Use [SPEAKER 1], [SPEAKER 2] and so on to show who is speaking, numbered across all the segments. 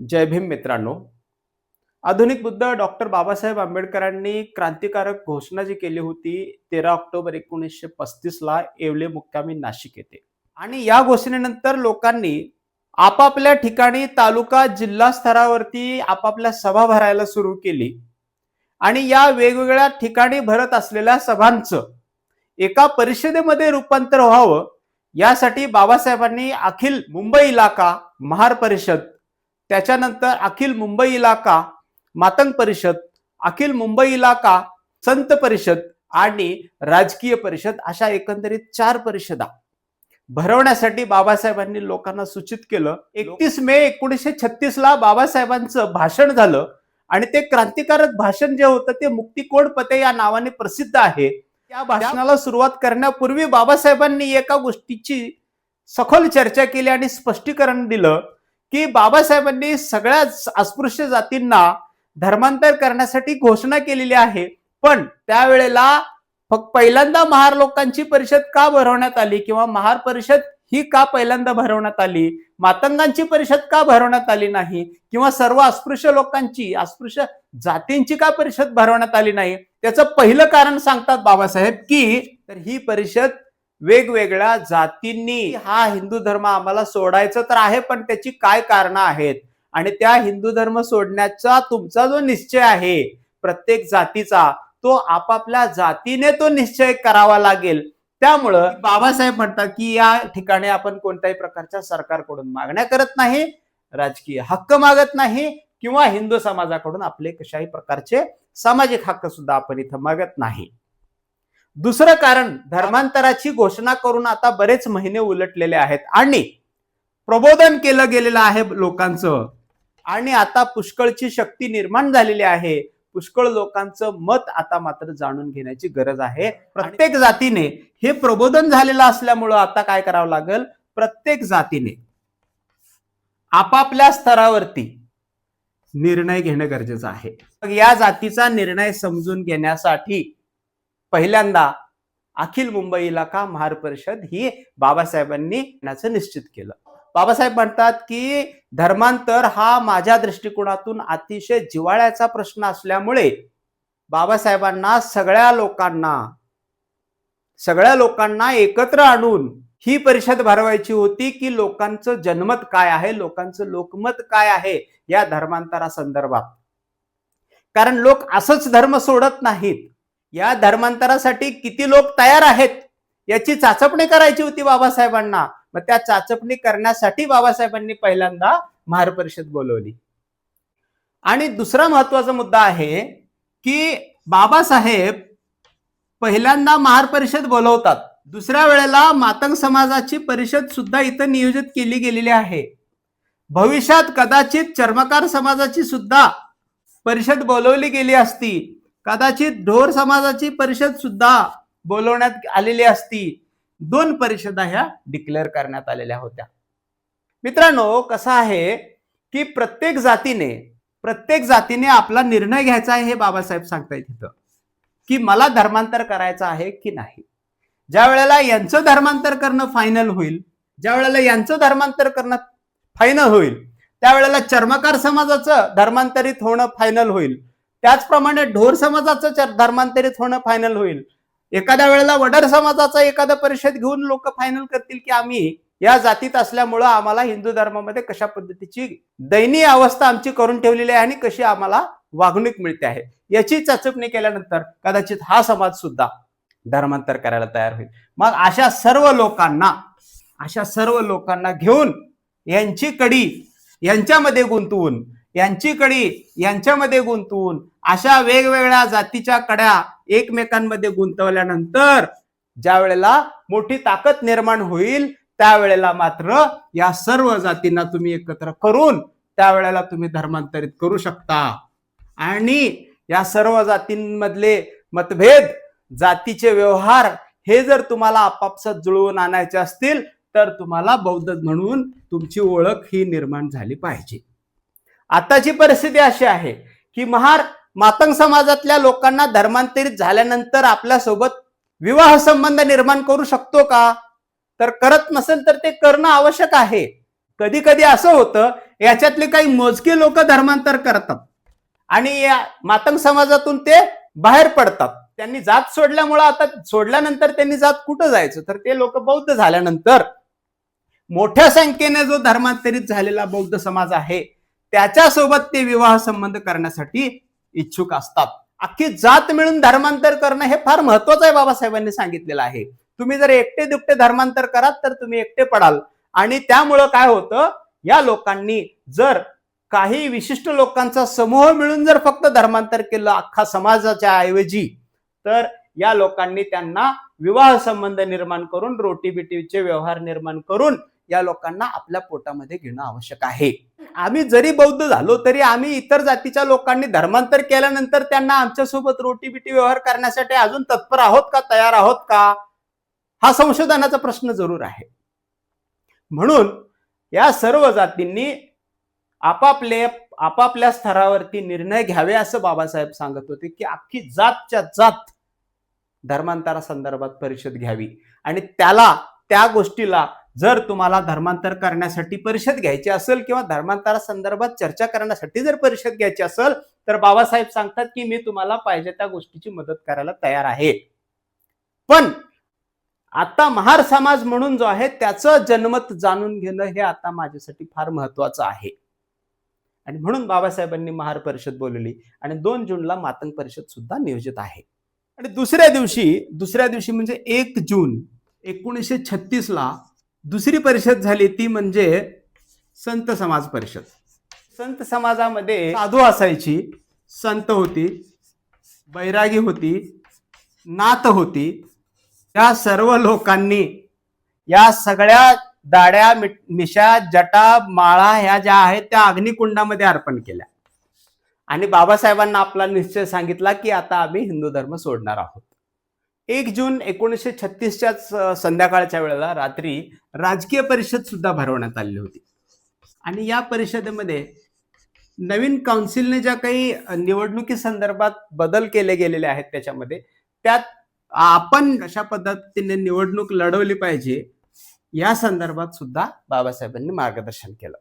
[SPEAKER 1] जय भीम मित्रांनो. आधुनिक बुद्ध डॉक्टर बाबासाहेब आंबेडकरांनी क्रांतिकारक घोषणा जी केली होती तेरा ऑक्टोबर एकोणीसशे पस्तीस ला येवले मुक्कामी नाशिक येथे. आणि या घोषणेनंतर लोकांनी आपापल्या ठिकाणी तालुका जिल्हा स्तरावरती आपापल्या सभा भरायला सुरू केली. आणि या वेगवेगळ्या ठिकाणी भरत असलेल्या सभांचं एका परिषदेमध्ये रूपांतर व्हावं यासाठी बाबासाहेबांनी अखिल मुंबई इलाका महार परिषद त्याच्यानंतर अखिल मुंबई इलाका मातंग परिषद अखिल मुंबई इलाका संत परिषद आणि राजकीय परिषद अशा एकंदरीत चार परिषदा. भरवण्यासाठी बाबासाहेबांनी लोकांना सूचित केलं. एकतीस मे एकोणीसशे छत्तीस ला बाबासाहेबांचं भाषण झालं आणि ते क्रांतिकारक भाषण जे होतं ते मुक्तिकोड पते या नावाने प्रसिद्ध आहे. त्या भाषणाला सुरुवात करण्यापूर्वी बाबासाहेबांनी एका गोष्टीची सखोल चर्चा केली आणि स्पष्टीकरण दिलं. की बाबासाहेबांनी सगळ्या अस्पृश्य जातींना धर्मांतर करण्यासाठी घोषणा केलेली आहे. पण त्यावेळेला फक्त पहिल्यांदा महार लोकांची परिषद का भरवण्यात आली किंवा महार परिषद ही का पहिल्यांदा भरवण्यात आली? मातंगांची परिषद का भरवण्यात आली नाही? किंवा सर्व अस्पृश्य लोकांची अस्पृश्य जातींची का परिषद भरवण्यात आली नाही? त्याचं पहिलं कारण सांगतात बाबासाहेब की तर ही परिषद वेगवेगळ्या जातींनी हा हिंदू धर्म आम्हाला सोडायचं तर आहे पण त्याची काय कारण आहेत? आणि त्या हिंदू धर्म सोडण्याचा तुमचा जो निश्चय आहे प्रत्येक जातीचा तो आपापल्या जातीने तो निश्चय करावा लागेल. त्यामुळं बाबासाहेब म्हणतात की या ठिकाणी आपण कोणत्याही प्रकारच्या सरकारकडून मागण्या करत नाही राजकीय हक्क मागत नाही किंवा हिंदू समाजाकडून आपले कशाही प्रकारचे सामाजिक हक्क सुद्धा आपण इथं मागत नाही. दुसरं कारण धर्मांतराची घोषणा करून आता बरेच महिने उलटलेले आहेत. आणि प्रबोधन केलं गेलेलं आहे लोकांचं. आणि आता पुष्कळची शक्ती निर्माण झालेली आहे. पुष्कळ लोकांचं मत आता मात्र जाणून घेण्याची गरज आहे. प्रत्येक जातीने हे प्रबोधन झालेलं असल्यामुळं आता काय करावं लागेल? प्रत्येक जातीने आपापल्या स्तरावरती निर्णय घेणं गरजेचं आहे. या जातीचा निर्णय समजून घेण्यासाठी पहिल्यांदा अखिल मुंबई इलाका महार परिषद ही बाबासाहेबांनी याचं निश्चित केलं. बाबासाहेब म्हणतात की धर्मांतर हा माझ्या दृष्टिकोनातून अतिशय जिवाळ्याचा प्रश्न असल्यामुळे बाबासाहेबांना सगळ्या लोकांना सगळ्या लोकांना एकत्र आणून ही परिषद भरवायची होती की लोकांचं जनमत काय आहे लोकांचं लोकमत काय आहे या धर्मांतरा संदर्भात कारण लोक असंच धर्म सोडत नाहीत. या धर्मांतरासाठी किती लोक तयार आहेत याची चाचपणी करायची होती बाबासाहेबांना. मग त्या चाचपणी करण्यासाठी बाबासाहेबांनी पहिल्यांदा महार परिषद बोलवली. आणि दुसरा महत्त्वाचा मुद्दा आहे की बाबासाहेब पहिल्यांदा महार परिषद बोलवतात. दुसऱ्या वेळेला मातंग समाजाची परिषद सुद्धा इथं नियोजित केली गेलेली आहे. भविष्यात कदाचित चर्मकार समाजाची सुद्धा परिषद बोलवली गेली असती. कदाचित ढोर समाजाची परिषद सुद्धा बोलवण्यात आलेली असती. दोन परिषदा ह्या डिक्लेअर करण्यात आलेल्या होत्या. मित्रांनो कसं आहे की प्रत्येक जातीने प्रत्येक जातीने आपला निर्णय घ्यायचा आहे हे बाबासाहेब सांगतायत तिथं की मला धर्मांतर करायचं आहे की नाही? ज्या वेळेला यांचं धर्मांतर करणं फायनल होईल ज्या वेळेला यांचं धर्मांतर करणं फायनल होईल त्यावेळेला चर्मकार समाजाचं धर्मांतरित होणं फायनल होईल. त्याचप्रमाणे ढोर समाजाचं धर्मांतरित होणं फायनल होईल. एखाद्या वेळेला वडर समाजाचा एखादा परिषद घेऊन लोक फायनल करतील की आम्ही या जातीत असल्यामुळं आम्हाला हिंदू धर्मामध्ये कशा पद्धतीची दयनीय अवस्था आमची करून ठेवलेली आहे आणि कशी आम्हाला वागणूक मिळते आहे. याची चाचपणी केल्यानंतर कदाचित हा समाज सुद्धा धर्मांतर करायला तयार होईल. मग अशा सर्व लोकांना अशा सर्व लोकांना घेऊन यांची कडी यांच्यामध्ये गुंतवून यांची कडी यांच्यामध्ये गुंतवून अशा वेगवेगळ्या जातीच्या कड्या एकमेकांमध्ये गुंतवल्यानंतर ज्या वेळेला मोठी ताकद निर्माण होईल त्यावेळेला मात्र या सर्व जातींना तुम्ही एकत्र करून त्यावेळेला तुम्ही धर्मांतरित करू शकता. आणि या सर्व जातींमधले मतभेद जातीचे व्यवहार हे जर तुम्हाला आपापसात जुळवून आणायचे असतील तर तुम्हाला बौद्ध म्हणून तुमची ओळख ही निर्माण झाली पाहिजे. आताची परिस्थिती अशी आहे की महार मातंग समाजातल्या लोकांना धर्मांतरित झाल्यानंतर आपल्यासोबत विवाह संबंध निर्माण करू शकतो का? तर करत नसेल तर ते करणं आवश्यक आहे. कधी कधी असं होतं याच्यातले काही मोजके लोक धर्मांतर करतात आणि या मातंग समाजातून ते बाहेर पडतात. त्यांनी जात सोडल्यामुळं आता सोडल्यानंतर त्यांनी जात कुठं जायचं? तर ते लोक बौद्ध झाल्यानंतर मोठ्या संख्येने जो धर्मांतरित झालेला बौद्ध समाज आहे त्याच्यासोबत ते विवाह संबंध करण्यासाठी इच्छुक असतात. अख्खी जात मिळून धर्मांतर करणं हे फार महत्वाचं आहे बाबासाहेबांनी सांगितलेलं आहे. तुम्ही जर एकटे दुपटे धर्मांतर कराल तर तुम्ही एकटे पडाल. आणि त्यामुळं काय होतं? या लोकांनी जर काही विशिष्ट लोकांचा समूह मिळून जर फक्त धर्मांतर केलं अख्खा समाजाच्या ऐवजी तर या लोकांनी त्यांना विवाह संबंध निर्माण करून रोटी बिटीचे व्यवहार निर्माण करून या लोकांना आपल्या पोटामध्ये घेणं आवश्यक आहे. आम्ही जरी बौद्ध झालो तरी आम्ही इतर जातीच्या लोकांनी धर्मांतर केल्यानंतर त्यांना आमच्यासोबत रोटी बिटी व्यवहार करण्यासाठी अजून तत्पर आहोत का तयार आहोत का? हा संशोधनाचा प्रश्न जरूर आहे. म्हणून या सर्व जातींनी आपापले आपापल्या स्तरावरती निर्णय घ्यावे असं बाबासाहेब सांगत होते की अख्खी जातच्या जात धर्मांतरा संदर्भात परिषद घ्यावी. आणि त्याला त्या गोष्टीला जर तुम्हाला धर्मांतर करण्यासाठी परिषद घ्यायची असेल किंवा धर्मांतरा संदर्भात चर्चा करण्यासाठी जर परिषद घ्यायची असेल तर बाबासाहेब सांगतात की मी तुम्हाला पाहिजे त्या गोष्टीची मदत करायला तयार आहे. पण आता महार समाज म्हणून जो आहे त्याचं जन्मत जाणून घेणं हे आता माझ्यासाठी फार महत्वाचं आहे. आणि म्हणून बाबासाहेबांनी महार परिषद बोलवली आणि दोन जूनला मातंग परिषद सुद्धा नियोजित आहे. आणि दुसऱ्या दिवशी दुसऱ्या दिवशी म्हणजे एक जून एकोणीसशे छत्तीसला दुसरी परिषद झाली ती म्हणजे संत समाज परिषद. संत समाजामध्ये साधू असायची संत होती बैरागी होती नात होती. या सर्व लोकांनी या सगळ्या दाड्या मिशा जटा माळा ह्या ज्या आहेत त्या अग्निकुंडामध्ये अर्पण केल्या. आणि बाबासाहेबांना आपला निश्चय सांगितला की आता आम्ही हिंदू धर्म सोडणार आहोत. एक जून एकोणीसशे छत्तीसच्या संध्याकाळच्या वेळेला रात्री राजकीय परिषद सुद्धा भरवण्यात आली होती. आणि या परिषदेमध्ये नवीन काउन्सिलने ज्या काही निवडणुकी संदर्भात बदल केले गेलेले आहेत त्याच्यामध्ये त्यात आपण कशा पद्धतीने निवडणूक लढवली पाहिजे या संदर्भात सुद्धा बाबासाहेबांनी मार्गदर्शन केलं.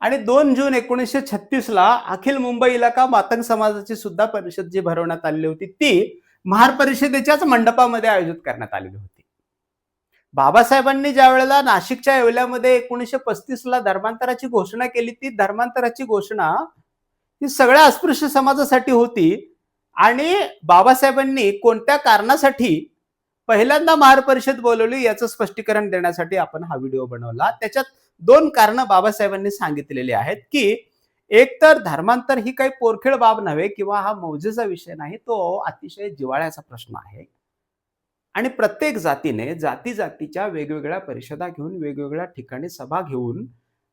[SPEAKER 1] आणि दोन जून एकोणीसशे छत्तीसला अखिल मुंबई इलाका मातंग समाजाची सुद्धा परिषद जी भरवण्यात आलेली होती ती महार परिषदेच्याच मंडपामध्ये आयोजित करण्यात आलेली होती. बाबासाहेबांनी ज्या वेळेला नाशिकच्या येवल्यामध्ये एकोणीसशे पस्तीस ला धर्मांतराची घोषणा केली ती धर्मांतराची घोषणा ही सगळ्या अस्पृश्य समाजासाठी होती आणि बाबासाहेबांनी कोणत्या कारणासाठी पहिल्यांदा महार परिषद बोलवली याचं स्पष्टीकरण देण्यासाठी आपण हा व्हिडिओ बनवला. त्याच्यात दोन कारणं बाबासाहेबांनी सांगितलेली आहेत की एकतर धर्मांतर ही काही पोरखेळ बाब नव्हे किंवा हा मौजेचा विषय नाही तो अतिशय जिवाळ्याचा प्रश्न आहे. आणि प्रत्येक जातीने जाती जातीच्या वेगवेगळ्या परिषदा घेऊन वेगवेगळ्या ठिकाणी सभा घेऊन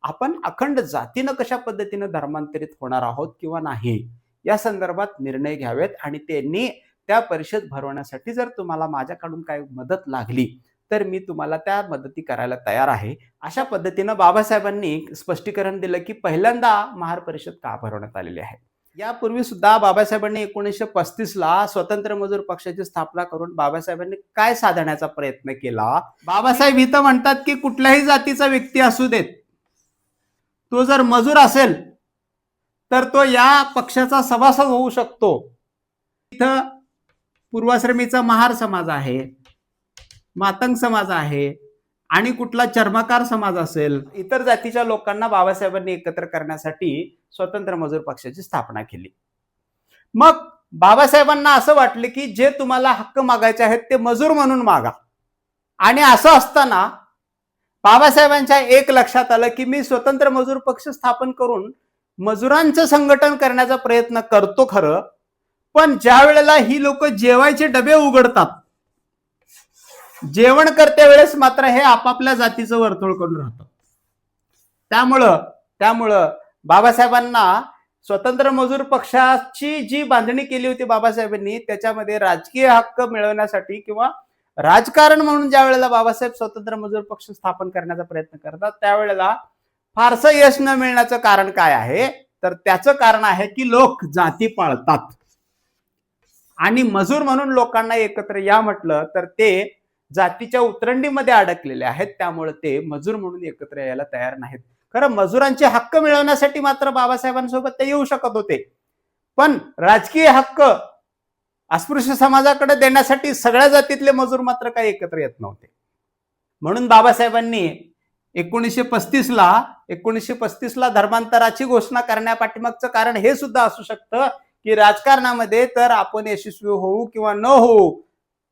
[SPEAKER 1] आपण अखंड जातीनं कशा पद्धतीनं धर्मांतरित होणार आहोत किंवा नाही या संदर्भात निर्णय घ्यावेत. आणि त्यांनी त्या परिषद भरवण्यासाठी जर तुम्हाला माझ्याकडून काही मदत लागली तर मी तुम्हाला त्या मदती करायला तयार आहे. अशा पद्धतीनं बाबासाहेबांनी स्पष्टीकरण दिलं की पहिल्यांदा महार परिषद का भरवण्यात आलेली आहे? यापूर्वी सुद्धा बाबासाहेबांनी एकोणीसशे पस्तीस ला स्वतंत्र मजूर पक्षाची स्थापना करून बाबासाहेबांनी काय साधण्याचा प्रयत्न केला? बाबासाहेब इथं म्हणतात की कुठल्याही जातीचा व्यक्ती असू देत. तो जर मजूर असेल तर तो या पक्षाचा सभासद होऊ शकतो. इथं पूर्वाश्रमीचा महार समाज आहे. मातंग समाज आहे आणि कुठला चर्मकार समाज असेल इतर जातीच्या लोकांना बाबासाहेबांनी एकत्र करण्यासाठी स्वतंत्र मजूर पक्षाची स्थापना केली. मग बाबासाहेबांना असं वाटलं की जे तुम्हाला हक्क मागायचे आहेत ते मजूर म्हणून मागा. आणि असं असताना बाबासाहेबांच्या एक लक्षात आलं की मी स्वतंत्र मजूर पक्ष स्थापन करून मजुरांचं संघटन करण्याचा प्रयत्न करतो खरं पण ज्या वेळेला ही लोक जेवायचे डबे उघडतात जेवण करते वेळेस मात्र हे आपापल्या जातीचं वर्तुळ करून राहतात त्यामुळं त्यामुळं बाबासाहेबांना स्वतंत्र मजूर पक्षाची जी बांधणी केली होती बाबासाहेबांनी त्याच्यामध्ये राजकीय हक्क मिळवण्यासाठी किंवा राजकारण म्हणून ज्या वेळेला बाबासाहेब स्वतंत्र मजूर पक्ष स्थापन करण्याचा प्रयत्न करतात त्यावेळेला फारसं यश न मिळण्याचं कारण काय आहे? तर त्याचं कारण आहे की लोक जाती पाळतात. आणि मजूर म्हणून लोकांना एकत्र या म्हटलं तर ते जातीच्या उतरंडीमध्ये अडकलेले आहेत. त्यामुळे ते मजूर म्हणून एकत्र यायला तयार नाहीत. खरं मजुरांचे हक्क मिळवण्यासाठी मात्र बाबासाहेबांसोबत ते येऊ शकत होते. पण राजकीय हक्क अस्पृश्य समाजाकडे देण्यासाठी सगळ्या जातीतले मजूर मात्र काही एकत्र येत नव्हते. म्हणून बाबासाहेबांनी एकोणीसशे पस्तीसला एकोणीसशे पस्तीस ला धर्मांतराची घोषणा करण्यापाठीमागचं कारण हे सुद्धा असू शकतं की राजकारणामध्ये तर आपण यशस्वी होऊ किंवा न होऊ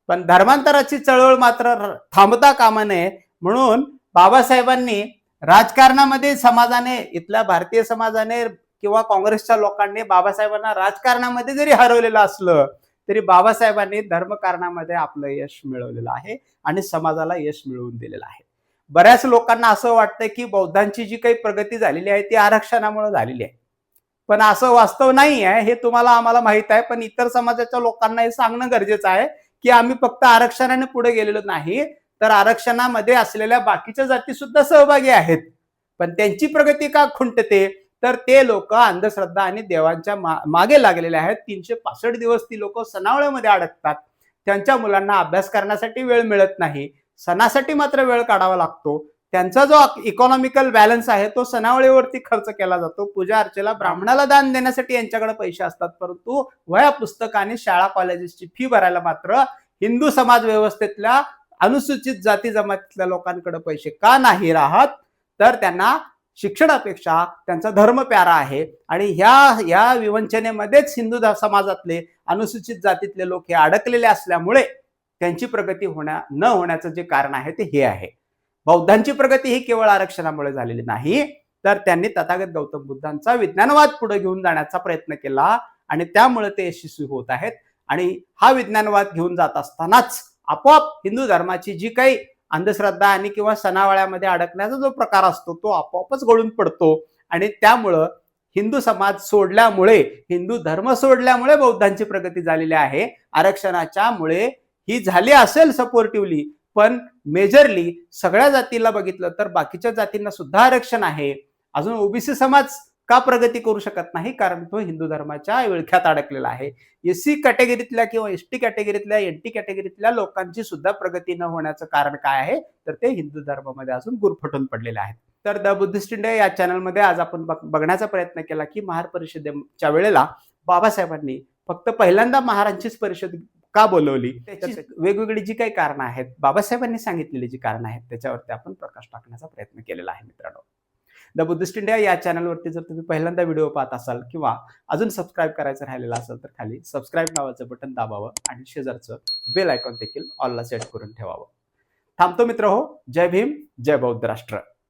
[SPEAKER 1] पण धर्मांतराची चळवळ मात्र थांबता कामा नये. म्हणून बाबासाहेबांनी राजकारणामध्ये समाजाने इथल्या भारतीय समाजाने किंवा काँग्रेसच्या लोकांनी बाबासाहेबांना राजकारणामध्ये जरी हरवलेलं असलं तरी बाबासाहेबांनी धर्मकारणामध्ये आपलं यश मिळवलेलं आहे आणि समाजाला यश मिळवून दिलेलं आहे. बऱ्याच लोकांना असं वाटतं की बौद्धांची जी काही प्रगती झालेली आहे ती आरक्षणामुळे झालेली आहे. पण असं वास्तव नाही आहे हे तुम्हाला आम्हाला माहीत आहे पण इतर समाजाच्या लोकांना हे सांगणं गरजेचं आहे की आम्ही फक्त आरक्षणाने पुढे गेलेलो नाही तर आरक्षणामध्ये असलेल्या बाकीच्या जाती सुद्धा सहभागी आहेत. पण त्यांची प्रगती का खुंटते? तर ते लोक अंधश्रद्धा आणि देवांच्या मा- मागे लागलेले आहेत. तीनशे पासष्ट दिवस ती लोक सणावळ्यामध्ये अडकतात. त्यांच्या मुलांना अभ्यास करण्यासाठी वेळ मिळत नाही. सणासाठी मात्र वेळ काढावा लागतो. त्यांचा जो इकॉनॉमिकल बॅलन्स आहे तो सणावळीवरती खर्च केला जातो. पूजा अर्चेला ब्राह्मणाला दान देण्यासाठी यांच्याकडे पैसे असतात परंतु वया पुस्तक आणि शाळा कॉलेजेसची फी भरायला मात्र हिंदू समाज व्यवस्थेतल्या अनुसूचित जाती जमातीतल्या लोकांकडे पैसे का नाही राहत? तर त्यांना शिक्षणापेक्षा त्यांचा धर्म प्यारा आहे. आणि ह्या या विवंचनेमध्येच हिंदू ध- समाजातले अनुसूचित जातीतले लोक हे अडकलेले असल्यामुळे त्यांची प्रगती होण्या न होण्याचं जे कारण आहे ते हे आहे. बौद्धांची प्रगती ही केवळ आरक्षणामुळे झालेली नाही तर त्यांनी तथागत गौतम बुद्धांचा विज्ञानवाद पुढे घेऊन जाण्याचा प्रयत्न केला आणि त्यामुळे ते यशस्वी होत आहेत. आणि हा विज्ञानवाद घेऊन जात असतानाच आपोआप हिंदू धर्माची जी काही अंधश्रद्धा आणि किंवा सणावळ्यामध्ये अडकण्याचा जो प्रकार असतो तो आपोआपच गळून पडतो. आणि त्यामुळं हिंदू समाज सोडल्यामुळे हिंदू धर्म सोडल्यामुळे बौद्धांची प्रगती झालेली आहे. आरक्षणाच्यामुळे ही झाली असेल सपोर्टिव्हली पण मेजरली सगळ्या जातीला बघितलं तर बाकीच्या जातींना सुद्धा आरक्षण आहे. अजून ओबीसी समाज का प्रगती करू शकत नाही? कारण तो हिंदू धर्माच्या विळख्यात अडकलेला आहे. एस सी कॅटेगरीतल्या किंवा एस टी कॅटेगरीतल्या एन टी कॅटेगरीतल्या लोकांची सुद्धा प्रगती न होण्याचं कारण काय आहे? तर ते हिंदू धर्मामध्ये अजून गुरफटून पडलेले आहेत. तर द बुद्धिस्ट इंडिया या चॅनलमध्ये आज आपण बघ- बघण्याचा प्रयत्न केला की महार परिषदेच्या वेळेला बाबासाहेबांनी फक्त पहिल्यांदा महारांचीच परिषद का बोलवली? त्याची वेगवेगळी जी काही कारणं आहेत बाबासाहेबांनी सांगितलेली जी कारणं आहेत त्याच्यावरती आपण प्रकाश टाकण्याचा प्रयत्न केलेला आहे मित्रांनो. द बुद्धिस्ट इंडिया या चॅनलवरती जर तुम्ही पहिल्यांदा व्हिडिओ पाहत असाल किंवा अजून सबस्क्राईब करायचं राहिलेलं असेल तर खाली सबस्क्राईब नावाचं बटन दाबावं आणि शेजारचं बेल आयकॉन देखील ऑलला सेट करून ठेवावं. थांबतो मित्र हो. जय भीम जय बौद्ध राष्ट्र.